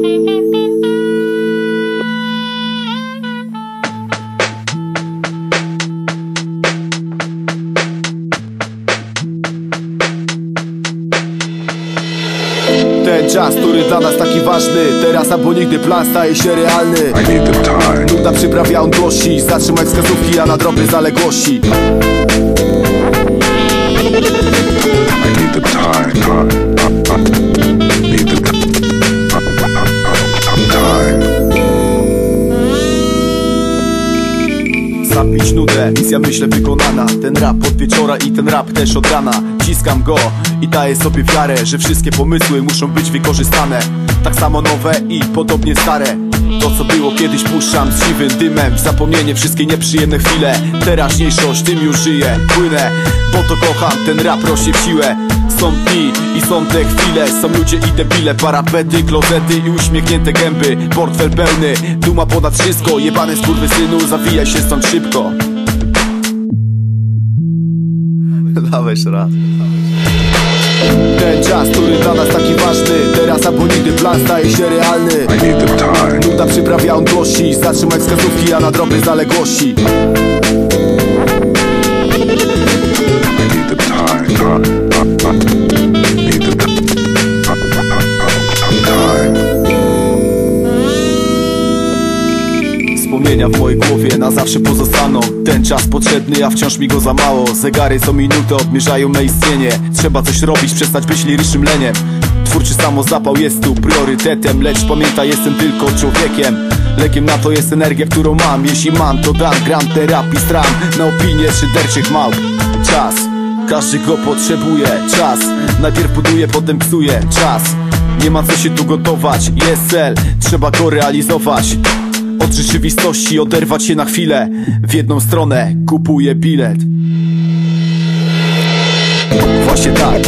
Ten czas, który dla nas taki ważny Teraz albo nigdy plan staje się realny. Nuda przyprawia on Zatrzymać wskazówki, a na drobne zaległości. I need the time, time. Zapić nudę, misja myślę wykonana. Ten rap od wieczora i ten rap też od rana. Ciskam go i daję sobie wiarę Że wszystkie pomysły muszą być wykorzystane. Tak samo nowe i podobnie stare. To co było kiedyś puszczam z siwym dymem. W zapomnienie wszystkie nieprzyjemne chwile. Teraźniejszość, tym już żyję, płynę Bo to kocham, ten rap rośnie w siłę są dni i są te chwile. Są ludzie i debile, parapety, klozety i uśmiechnięte gęby. Portfel pełny, duma ponad wszystko. Jebany synu, zawijaj się stąd szybko. Dałeś raz ten czas, który dla nas taki ważny Teraz albo nigdy plan staje się realny. I need the time. Nuda przyprawia mdłości Zatrzymaj wskazówki, a na drobne zaległości Wspomnienia w mojej głowie na zawsze pozostaną. Ten czas potrzebny, a wciąż mi go za mało. Zegary co minutę odmierzają me istnienie. Trzeba coś robić, przestać być lirycznym leniem. Twórczy samozapał jest tu priorytetem Lecz pamiętaj, jestem tylko człowiekiem. Lekiem na to jest energia, którą mam. Jeśli mam, to dam. Gram terapii stran Na opinię szyderczych małp. Czas, każdy go potrzebuje. Czas, najpierw buduje, potem psuje Czas, nie ma co się tu gotować. Jest cel, trzeba go realizować od rzeczywistości oderwać się na chwilę. W jedną stronę kupuję bilet. Właśnie tak.